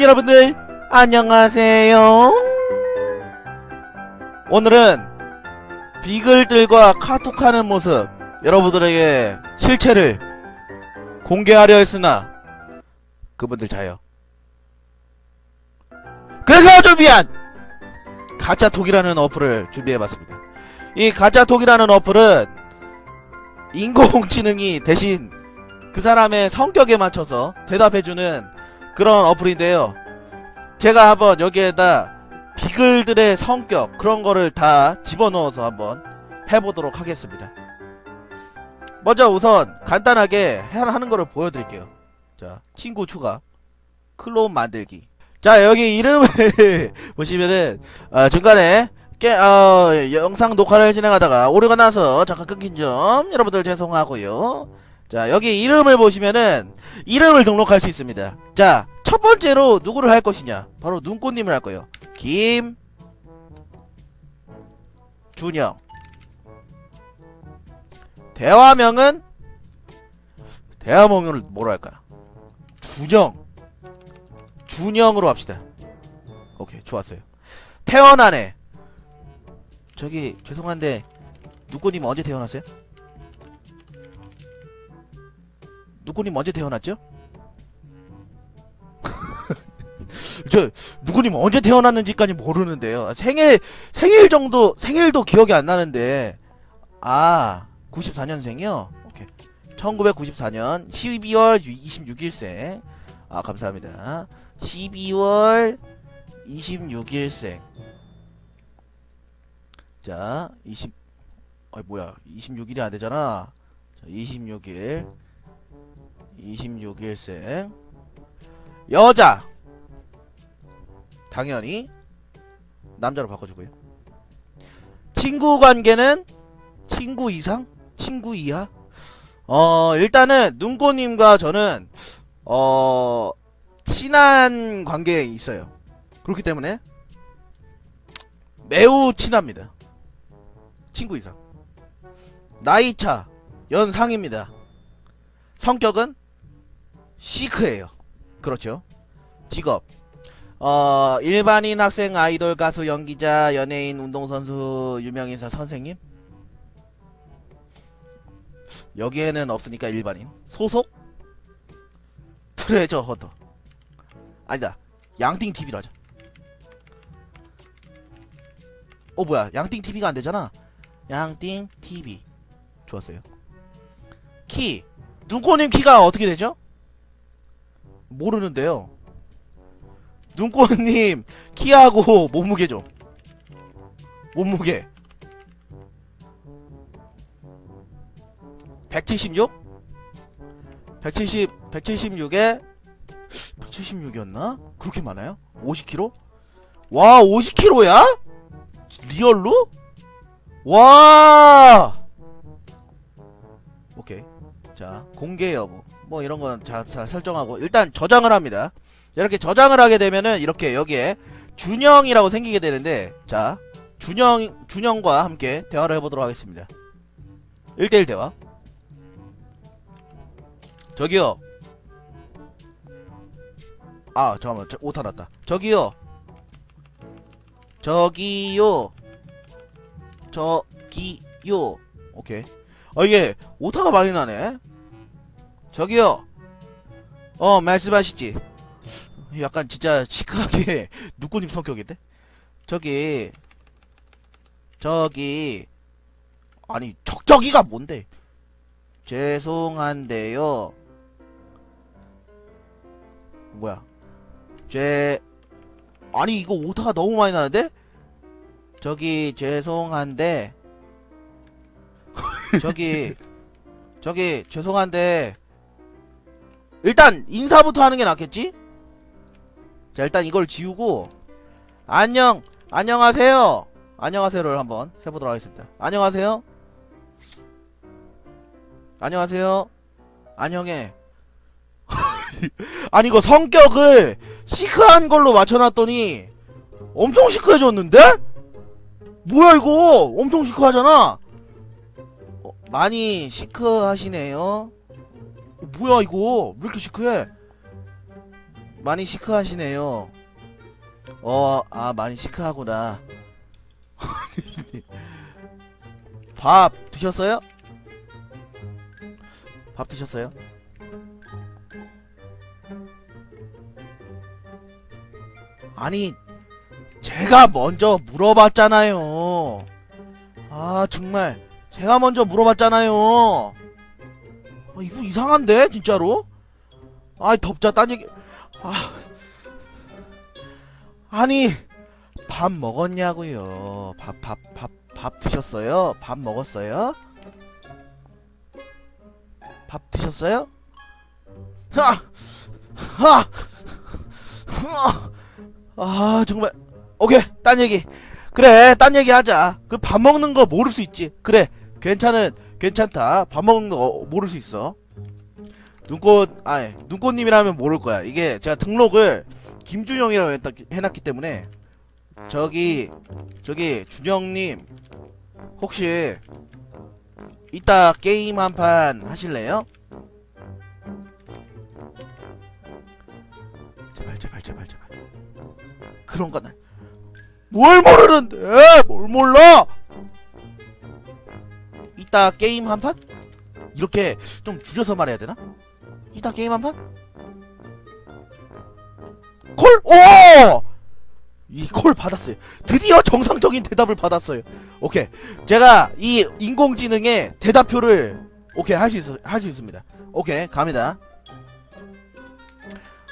여러분들 안녕하세요. 오늘은 비글들과 카톡하는 모습 여러분들에게 실체를 공개하려 했으나 그분들 자요. 그래서 준비한 가짜톡이라는 어플을 준비해봤습니다. 이 가짜톡이라는 어플은 인공지능이 대신 그 사람의 성격에 맞춰서 대답해주는 그런 어플인데요. 제가 한번 여기에다 비글들의 성격 그런 거를 다 집어넣어서 한번 해보도록 하겠습니다. 먼저 우선 간단하게 해- 하는 거를 보여드릴게요. 자, 친구 추가, 클론 만들기. 자, 여기 이름을 보시면은 어, 중간에 깨, 어, 영상 녹화를 진행하다가 오류가 나서 잠깐 끊긴 점 여러분들 죄송하고요. 자, 여기 이름을 보시면은 이름을 등록할 수 있습니다. 자, 첫 번째로 누구를 할 것이냐? 바로 눈꽃님을 할 거예요. 김 준영. 대화명은 대화명을 뭐로 할까? 준영. 준영으로 합시다. 오케이, 좋았어요. 태어난 애. 저기 죄송한데 눈꽃님 언제 태어났어요? 누구님 언제 태어났죠? 저 누구님 언제 태어났는지까지 모르는데요. 생일 생일 정도 생일도 기억이 안 나는데 아 94년생이요. 오케이 1994년 12월 26일생 아 감사합니다. 12월 26일생 자 20. 아 뭐야 26일이 안 되잖아. 자 26일 26일생. 여자. 당연히 남자로 바꿔주고요. 친구 관계는 친구 이상? 친구 이하? 어 일단은 눈꽃님과 저는 어 친한 관계에 있어요. 그렇기 때문에 매우 친합니다. 친구 이상. 나이차 연상입니다. 성격은 시크해요. 그렇죠. 직업. 어, 일반인 학생, 아이돌, 가수, 연기자, 연예인, 운동선수, 유명인사, 선생님? 여기에는 없으니까 일반인. 소속? 트레저 헌터. 아니다. 양띵 TV로 하자. 어, 뭐야. 양띵 TV가 안 되잖아. 양띵 TV. 좋았어요. 키. 눈코님 키가 어떻게 되죠? 모르는데요. 눈꽃님 키하고 몸무게 좀. 몸무게. 176? 170 176에 176이었나? 그렇게 많아요? 50kg? 와, 50kg야? 리얼로? 와! 오케이. 자, 공개 여부. 뭐 이런 건 자, 자 설정하고 일단 저장을 합니다. 이렇게 저장을 하게 되면은 이렇게 여기에 준영이라고 생기게 되는데 자, 준영 준영과 함께 대화를 해 보도록 하겠습니다. 1대1 대화. 저기요. 아, 잠깐만. 저, 오타 났다. 저기요. 저기요. 저기요. 오케이. 아 이게 오타가 많이 나네. 저기요. 어 말씀하시지. 약간 진짜 시크하게 누꾸님 성격인데. 저기 저기 아니 적저기가 뭔데? 죄송한데요. 뭐야? 죄 아니 이거 오타가 너무 많이 나는데? 저기 죄송한데 저기 저기 죄송한데 일단 인사부터 하는 게 낫겠지? 자 일단 이걸 지우고 안녕 안녕하세요. 안녕하세요를 한번 해보도록 하겠습니다. 안녕하세요. 안녕하세요. 안녕해. 아니 이거 성격을 시크한 걸로 맞춰놨더니 엄청 시크해졌는데? 뭐야 이거? 엄청 시크하잖아. 어, 많이 시크하시네요. 어, 뭐야 이거 왜 이렇게 시크해 많이 시크하시네요. 어, 아, 많이 시크하구나. 밥 드셨어요? 밥 드셨어요? 아니, 제가 먼저 물어봤잖아요. 아, 정말. 제가 먼저 물어봤잖아요. 아, 이거 이상한데, 진짜로? 아, 덥자, 딴 얘기. 아. 아니, 밥 먹었냐고요. 밥, 밥, 밥, 밥 드셨어요? 밥 먹었어요? 밥 드셨어요? 하! 하! 하! 아, 정말. 오케이, 딴 얘기. 그래, 딴 얘기 하자. 그 밥 먹는 거 모를 수 있지. 그래, 괜찮은, 괜찮다. 밥 먹는 거 어, 모를 수 있어. 눈꽃, 아니, 눈꽃님이라면 모를 거야. 이게 제가 등록을 김준영이라고 했다- 해놨기 때문에 저기, 저기, 준영님, 혹시 이따 게임 한 판 하실래요? 제발, 제발, 제발, 제발. 그런 거는 뭘 모르는데 뭘 몰라 이따 게임 한 판? 이렇게 좀 줄여서 말해야 되나? 이따 게임 한 판? 콜! 오! 이 콜 받았어요. 드디어 정상적인 대답을 받았어요. 오케이. 제가 이 인공지능의 대답표를 오케이 할 수 있, 할수 있습니다. 오케이 갑니다.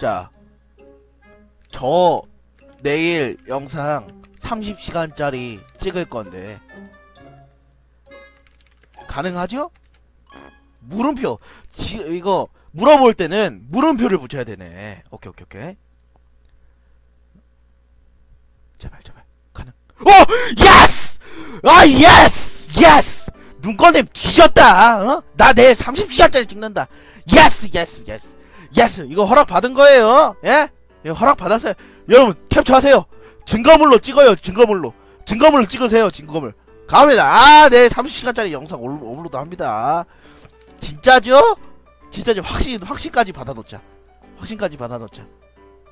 자, 저 내일 영상 30시간짜리 찍을 건데 가능하죠? 물음표 지, 이거 물어볼 때는 물음표를 붙여야 되네 오케이 오케이 오케이 제발 제발 가능 어! 예스! 아 예스! 예스! 눈꺼냄 뒤졌다 어? 나 내일 30시간짜리 찍는다 예스 예스 예스 예스 이거 허락 받은 거예요 예? 예 허락 받았어요 여러분 캡처하세요 증거물로 찍어요 증거물로 증거물로 찍으세요 증거물 갑니다. 아 네 30시간짜리 영상 올- 업로드 합니다. 진짜죠? 진짜죠. 확신 확신까지 받아놓자. 확신까지 받아놓자.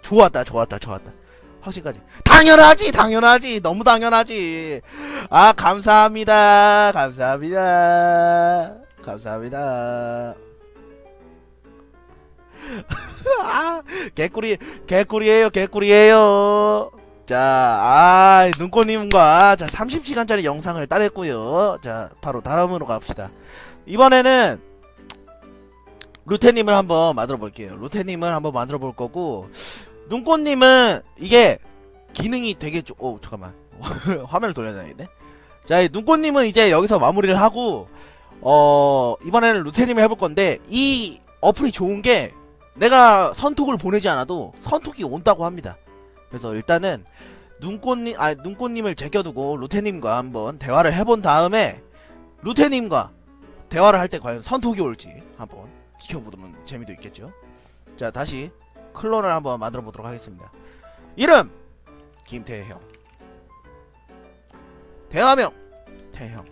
좋았다 좋았다 좋았다. 확신까지. 당연하지 당연하지. 너무 당연하지. 아 감사합니다. 감사합니다. 감사합니다. 아 개꿀이 개꿀이에요 개꿀이에요 자, 아, 눈꽃님과 자 30시간짜리 영상을 따냈고요. 자, 바로 다음으로 갑시다. 이번에는 루테님을 한번 만들어 볼게요. 루테님을 한번 만들어 볼 거고, 눈꽃님은 이게 기능이 되게 좀, 오, 잠깐만. 화면을 돌려놔야겠네. 자, 이 눈꽃님은 이제 여기서 마무리를 하고, 어, 이번에는 루테님을 해볼 건데, 이 어플이 좋은 게, 내가 선톡을 보내지 않아도 선톡이 온다고 합니다. 그래서 일단은 눈꽃님 아 눈꽃님을 제껴두고 루테님과 한번 대화를 해본 다음에 루테님과 대화를 할 때 과연 선톡이 올지 한번 지켜보는 재미도 있겠죠. 자 다시 클론을 한번 만들어 보도록 하겠습니다. 이름 김태형 대화명 태형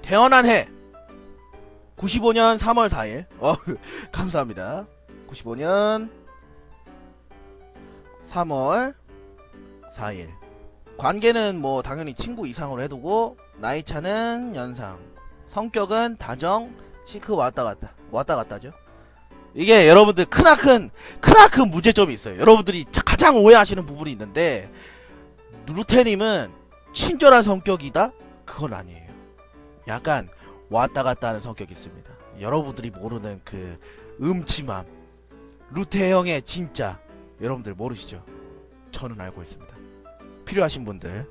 태어난 해 95년 3월 4일 어 감사합니다. 95년 3월 4일. 관계는 뭐 당연히 친구 이상으로 해두고 나이 차는 연상. 성격은 다정, 시크 왔다 갔다. 왔다 갔다죠. 이게 여러분들 크나큰 크나큰 문제점이 있어요. 여러분들이 자- 가장 오해하시는 부분이 있는데 루테님은 친절한 성격이다? 그건 아니에요. 약간 왔다 갔다 하는 성격이 있습니다. 여러분들이 모르는 그 음침함. 루테 형의 진짜 여러분들 모르시죠? 저는 알고 있습니다. 필요하신 분들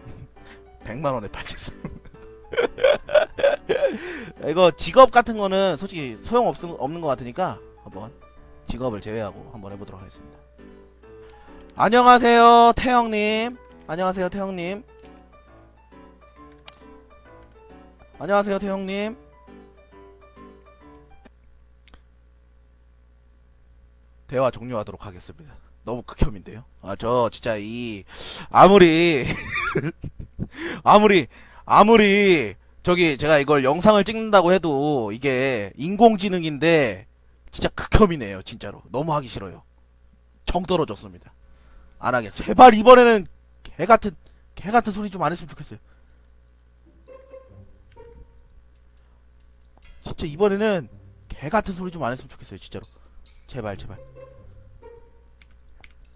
100만 원에 팔겠습니다. 이거 직업 같은 거는 솔직히 소용 없, 없는 것 같으니까 한번 직업을 제외하고 한번 해보도록 하겠습니다. 안녕하세요, 태형님. 안녕하세요, 태형님. 안녕하세요, 태형님. 대화 종료하도록 하겠습니다. 너무 극혐인데요. 아, 저 진짜 이 아무리 아무리 아무리 저기 제가 이걸 영상을 찍는다고 해도 이게 인공지능인데 진짜 극혐이네요 진짜로. 너무 하기 싫어요. 정 떨어졌습니다. 안 하겠어 제발 이번에는 개 같은 개 같은 소리 좀 안 했으면 좋겠어요. 진짜 이번에는 개 같은 소리 좀 안 했으면 좋겠어요 진짜로 제발 제발.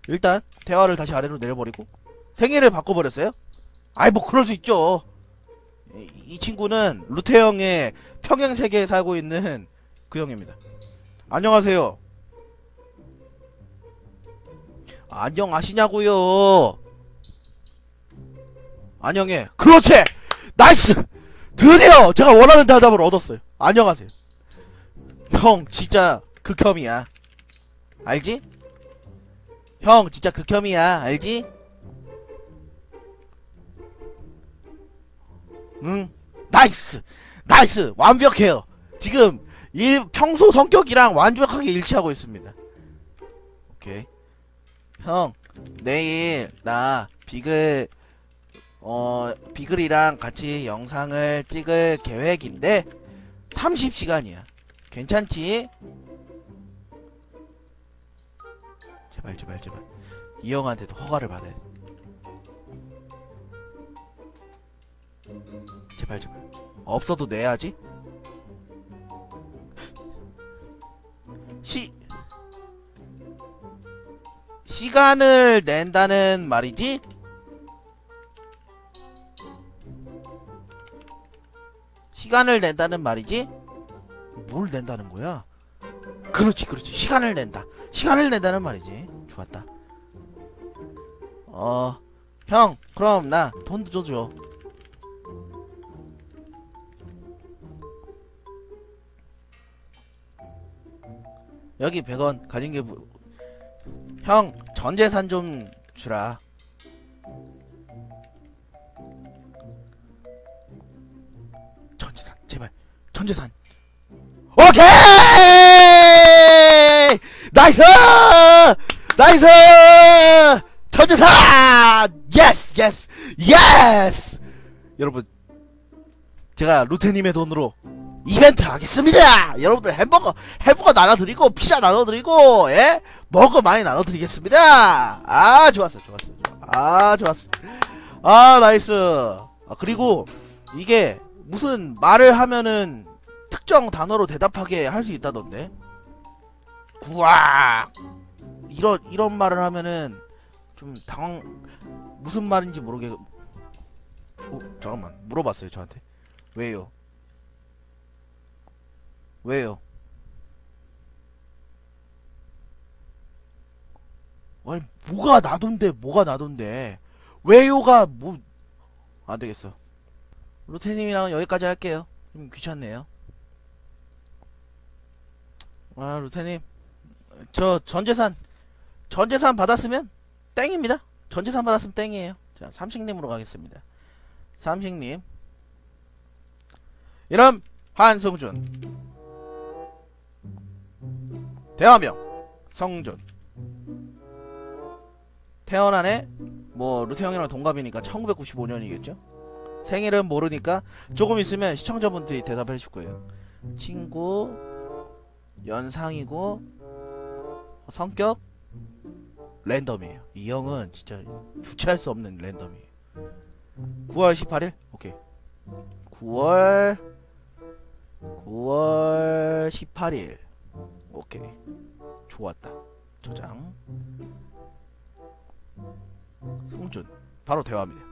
일단 대화를 다시 아래로 내려버리고 생일을 바꿔버렸어요? 아이 뭐 그럴 수 있죠. 이, 이 친구는 루테 형의 평행 세계에 살고 있는 그 형입니다. 안녕하세요. 안녕하시냐고요? 안녕해. 그렇지! 나이스! 드디어 제가 원하는 대답을 얻었어요. 안녕하세요. 형 진짜 극혐이야 알지? 형 진짜 극혐이야. 알지? 응? 나이스! 나이스! 완벽해요. 지금 일 평소 성격이랑 완벽하게 일치하고 있습니다. 오케이. 형 내일 나 비글 어 비글이랑 같이 영상을 찍을 계획인데 30시간이야. 괜찮지? 제발 제발 제발 이 형한테도 허가를 받아야 돼. 제발 제발. 없어도 내야지. 시. 시간을 낸다는 말이지? 시간을 낸다는 말이지? 뭘 낸다는 거야? 그렇지 그렇지. 시간을 낸다. 시간을 낸다는 말이지 좋았다. 어 형 그럼 나돈 줘줘. 여기 100원 가진 게 뭐... 형 전재산 좀 주라. 전재산 제발. 전재산. 오케이! 나이스 나이스 전재산 예스 예스 예스 여러분 제가 루테님의 돈으로 이벤트 하겠습니다. 여러분들 햄버거 햄버거 나눠드리고 피자 나눠드리고 예 먹어 많이 나눠드리겠습니다. 아 좋았어 좋았어. 아 좋았어. 아 나이스. 아, 그리고 이게 무슨 말을 하면은 특정 단어로 대답하게 할 수 있다던데. 구악 이런 이런 말을 하면은 좀 당황 무슨 말인지 모르게. 어 잠깐만 물어봤어요 저한테 왜요? 왜요? 아니 뭐가 나돈데 뭐가 나돈데 왜요가 뭐 안되겠어 루테님이랑 여기까지 할게요 좀 귀찮네요 아 루테님 저 전재산 전 재산 받았으면 땡입니다. 전 재산 받았으면 땡이에요. 자 삼식님으로 가겠습니다. 삼식님. 이름 한성준. 대화명 성준. 태어난 해 뭐 루테 형이랑 동갑이니까 1995년이겠죠? 생일은 모르니까 조금 있으면 시청자분들이 대답해 줄 거예요. 친구 연상이고 성격 랜덤이에요. 이 형은 진짜 주체할 수 없는 랜덤이에요. 9월 18일? 오케이. 9월 9월 18일. 오케이. 좋았다. 저장. 송준. 바로 대화입니다.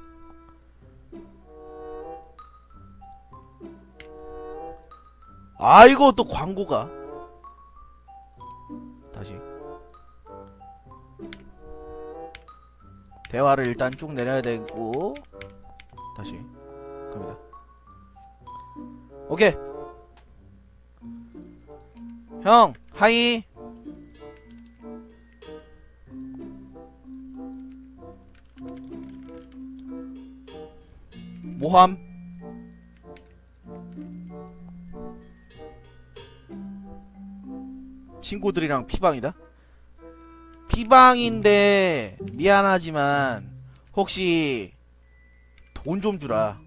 아이고 또 광고가 대화를 일단 쭉 내려야 되고. 다시 갑니다. 오케이. 형 하이. 모함. 친구들이랑 피방이다 피방인데 미안하지만 혹시 돈 좀 주라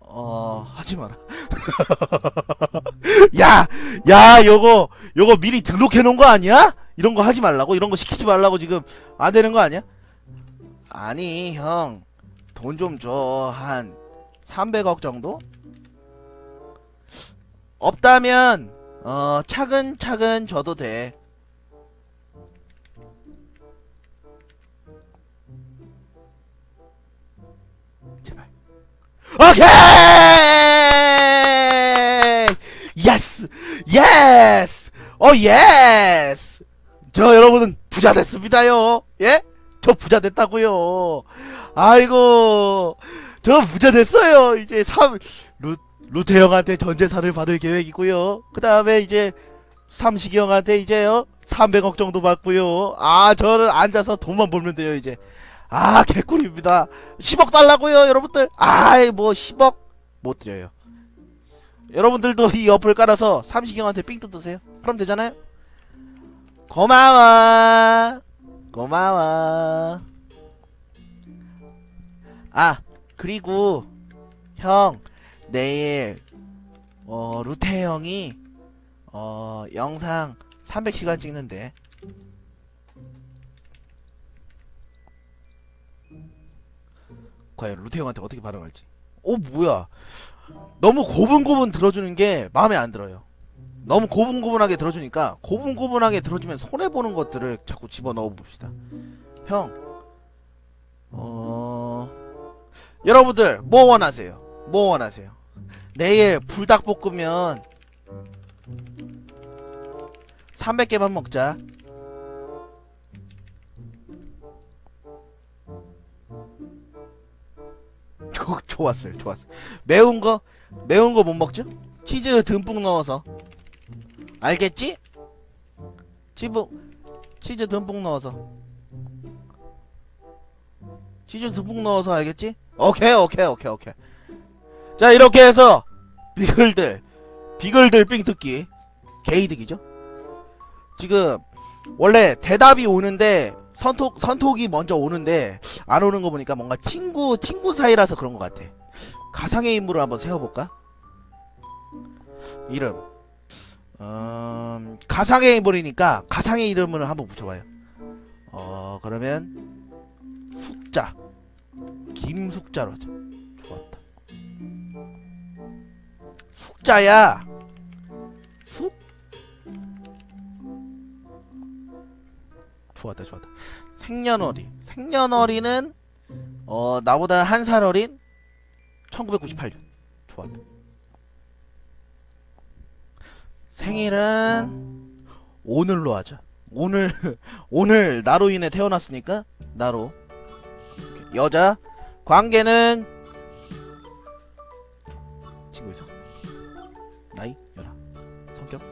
어 하지 마라. 야, 야, 요거 요거 미리 등록해 놓은 거 아니야? 이런 거 하지 말라고 이런 거 시키지 말라고 지금 안 되는 거 아니야? 아니 형 돈 좀 줘 한 300억 정도? 없다면 어 차근차근 줘도 돼. 제발. 오케이! 예스! 예스! 어 예스! 저 여러분은 부자 됐습니다요. 예? 저 부자 됐다고요. 아이고. 저 부자 됐어요. 이제 3 루, 루테 형한테 전 재산을 받을 계획이고요. 그 다음에 이제 삼식이 형한테 이제요. 300억 정도 받고요. 아, 저는 앉아서 돈만 벌면 돼요, 이제. 아, 개꿀입니다. 10억 달라고요, 여러분들. 아이, 뭐 10억 못 드려요. 여러분들도 이 어플 깔아서 삼식이 형한테 삥 뜯으세요. 그럼 되잖아요. 고마워. 고마워. 아, 그리고 형 내일 어 루테 형이 어 영상 300시간 찍는데 과연 루테 형한테 어떻게 반응할지. 어 뭐야? 너무 고분고분 들어주는 게 마음에 안 들어요. 너무 고분고분하게 들어주니까 고분고분하게 들어주면 손해 보는 것들을 자꾸 집어 넣어 봅시다. 형, 어 여러분들 뭐 원하세요? 뭐 원하세요? 내일 불닭볶음면 300개만 먹자. 조, 좋았어요, 좋았어. 매운 거, 매운 거 못 먹죠? 치즈 듬뿍 넣어서. 알겠지? 치즈, 치즈 듬뿍 넣어서. 치즈 듬뿍 넣어서 알겠지? 오케이, 오케이, 오케이, 오케이. 자, 이렇게 해서 비글들, 비글들 삥 뜯기 개이득이죠? 지금 원래 대답이 오는데 선톡 선톡이 먼저 오는데 안 오는 거 보니까 뭔가 친구 친구 사이라서 그런 것 같아. 가상의 인물을 한번 세워볼까? 이름. 음, 가상의 인물이니까 가상의 이름을 한번 붙여봐요. 어 그러면 숙자 김숙자로 하자. 숙자야. 숙 좋았다 좋았다. 생년월일. 생년월일은 어 나보다 한 살 어린 1998년. 좋았다. 생일은 오늘로 하자. 오늘 오늘 나로 인해 태어났으니까 나로. 여자 관계는 친구 이상 성격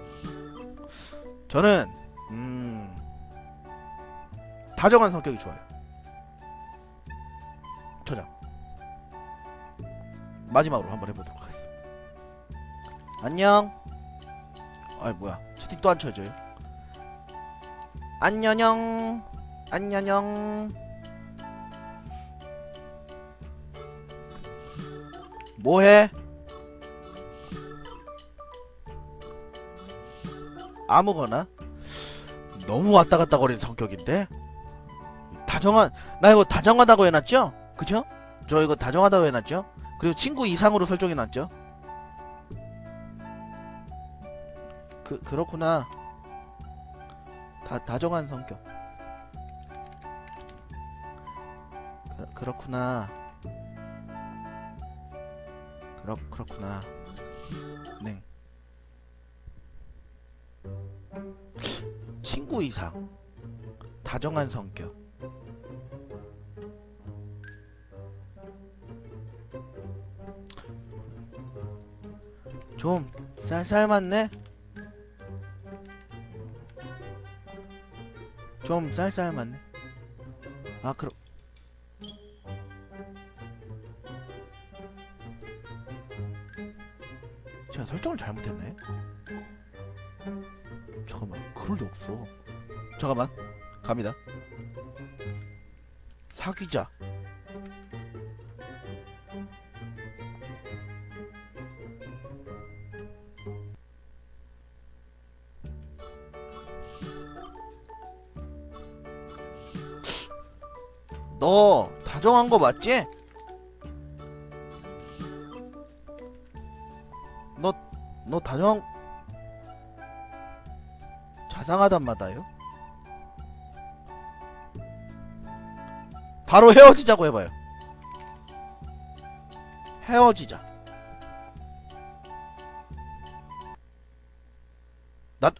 저는 음 다정한 성격이 좋아요. 저장. 마지막으로 한번 해보도록 하겠습니다. 안녕. 아이 뭐야 채팅 또 안 쳐져요? 안녕녕. 안녕녕. 뭐해? 아무거나. 너무 왔다 갔다 거리는 성격인데? 다정한 나 이거 다정하다고 해놨죠? 그쵸? 저 이거 다정하다고 해놨죠? 그리고 친구 이상으로 설정해놨죠? 그 그렇구나 다 다정한 성격 그, 그렇구나 그렇 그렇구나 네 친구 이상 다정한 성격 좀 쌀쌀 맞네. 좀 쌀쌀 맞네. 아 그럼 제가 설정을 잘못했네. 잠깐만 그럴 리 없어. 잠깐만 갑니다. 사귀자. 너 다정한 거 맞지? 자상하단 마다요? 바로 헤어지자고 해봐요. 헤어지자. 나,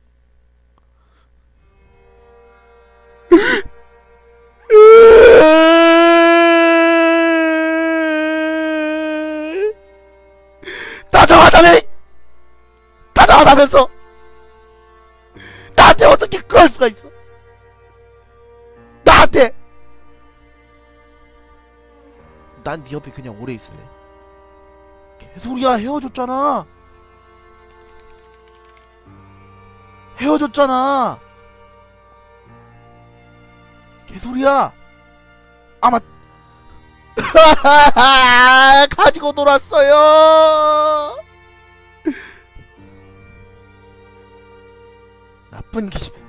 다정하다며! 다정하다면서! 그럴 수가 있어? 나한테! 난 네 옆에 그냥 오래 있을래. 개소리야, 헤어졌잖아! 헤어졌잖아! 개소리야! 아마 가지고 놀았어요. 나쁜 기집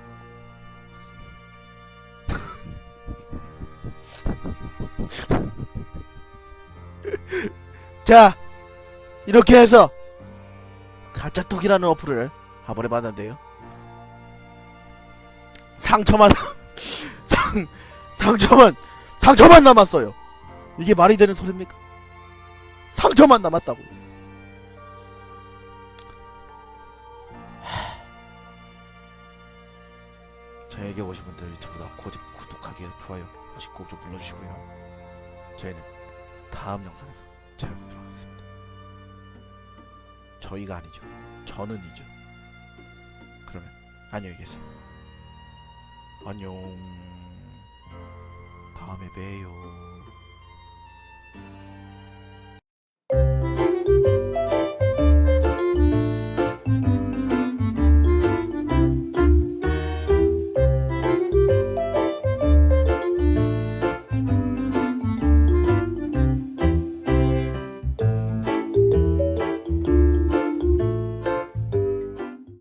자, 이렇게 해서 가짜톡이라는 어플을 한번 해봤는데요. 상처만 상 상처만 상처만 남았어요. 이게 말이 되는 소리입니까? 상처만 남았다고. 저에게 오신 분들 유튜브나 곧 구독하기, 좋아요, 꼭 좀 눌러주시고요. 저희는 다음 영상에서 찾아뵙도록 하겠습니다. 저희가 아니죠. 저는이죠. 그러면 안녕히 계세요. 안녕. 다음에 봬요.